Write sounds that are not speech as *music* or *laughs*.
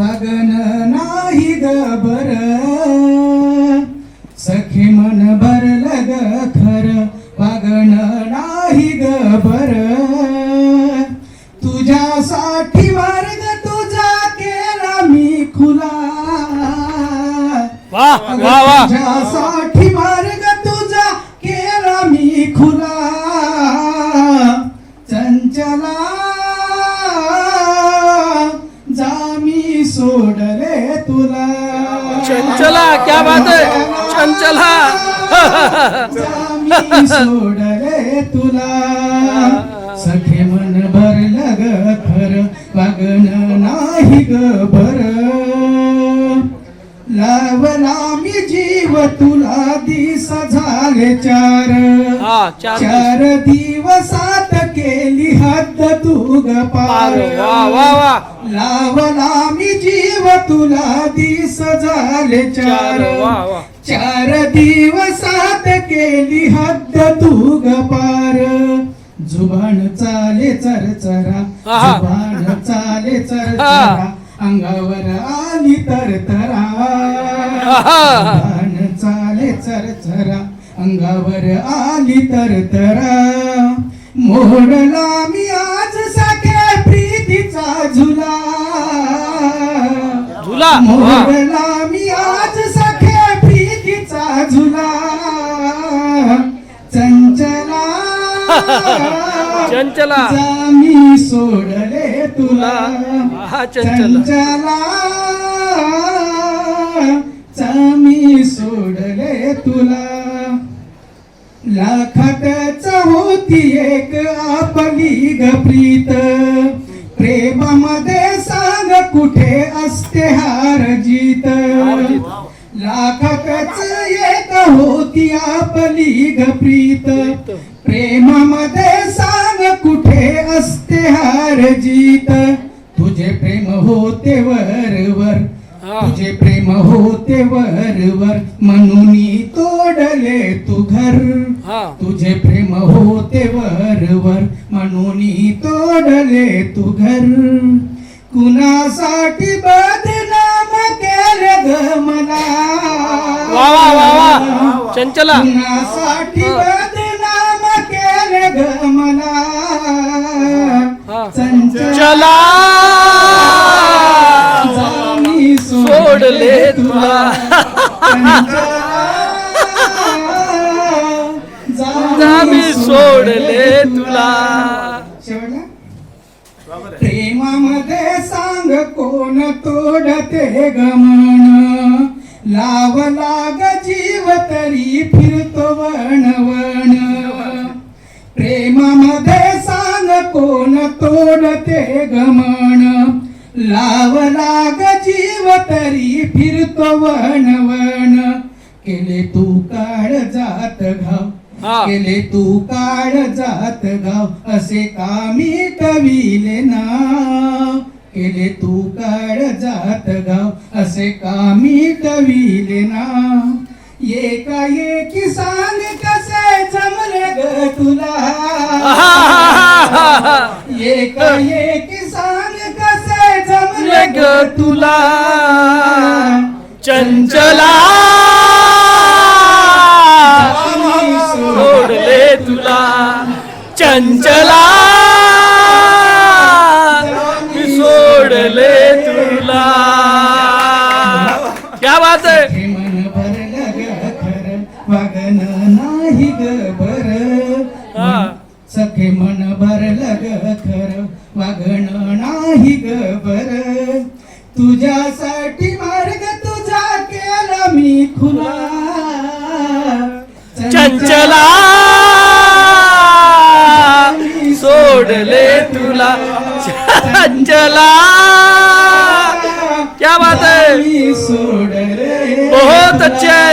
वागण नाही ग बर. सखी मन भरलं ग खर वागण नाही ग बर. तुझ्यासाठी मार्ग तुझा केला मी खुला. तुझ्यासाठी मार्ग चला क्या बात है? चंचला सोडले तुला। सखे मन भर लग खर वागण नाही ग बरं लावला मी जीव तुला दिस झाले चार. चार दिवस. चार दिवसात केली हद्द तू ग पार. लावला मी जीव तुला दिस झाले चार. चार दिवसात केली हद्द तू ग पार. जुबान चाले चरचरा. जुबान चाले चरचरा अंगावर आली आहा. जुबान चाले चरचरा अंगावर आली तरतरा मोडला मी आज सख्या प्रीतीचा झुला. झुला? मोडला मी आज सख्या प्रीतीचा झुला. चंचला. *laughs* चंचला. मी सोडले तुला हा चंचला. मी सोडले तुला. लाखातच होती एक आपली ग प्रीत. प्रेमामध्ये सांग कुठे असते हार जीत. लाखातच एक होती आपली ग प्रीत. प्रेमामध्ये सांग असते हार जीत. तुझे प्रेम होते वरवर. हा. तुझे प्रेम होते वरवर. म्हणून तोडले तू घर. तुझे प्रेम होते वरवर. म्हणून तोडले तू घर. कुणासाठी बदनाम केले ग मला? वा वा वा वा. चंचला. कुणासाठी बदनाम केले ग मी सोडले तुला. प्रेमामध्ये सांग कोण तोडते गमन? लाव लाग जीव तरी फिरतो वण वण प्रेमामध्ये सांग कोण तोडते गमन? लाव लाग जीव तरी फिरतो वण वण. केले तू काळ जात घाव. केले तू काळ जात गाव असे कामी कविले नाव. केले तू काळ जात गाव असे कामी कविले नाव. एका एकी सांग कसे जमले ग तुला? एका एकी ग तुला. चंचला. सोडले तुला. चंचला. मी सोडले तुला. क्या बात है हे वागण नाही ग बर. हा. सखे मन भरलं ग खर वागण नाही ग बर. तुझ्यासाठी मार्ग तुझा केला मी खुला. चंचला सोडले तुला. चंचला. क्या बात है मी सोडले बहुत अच्छे.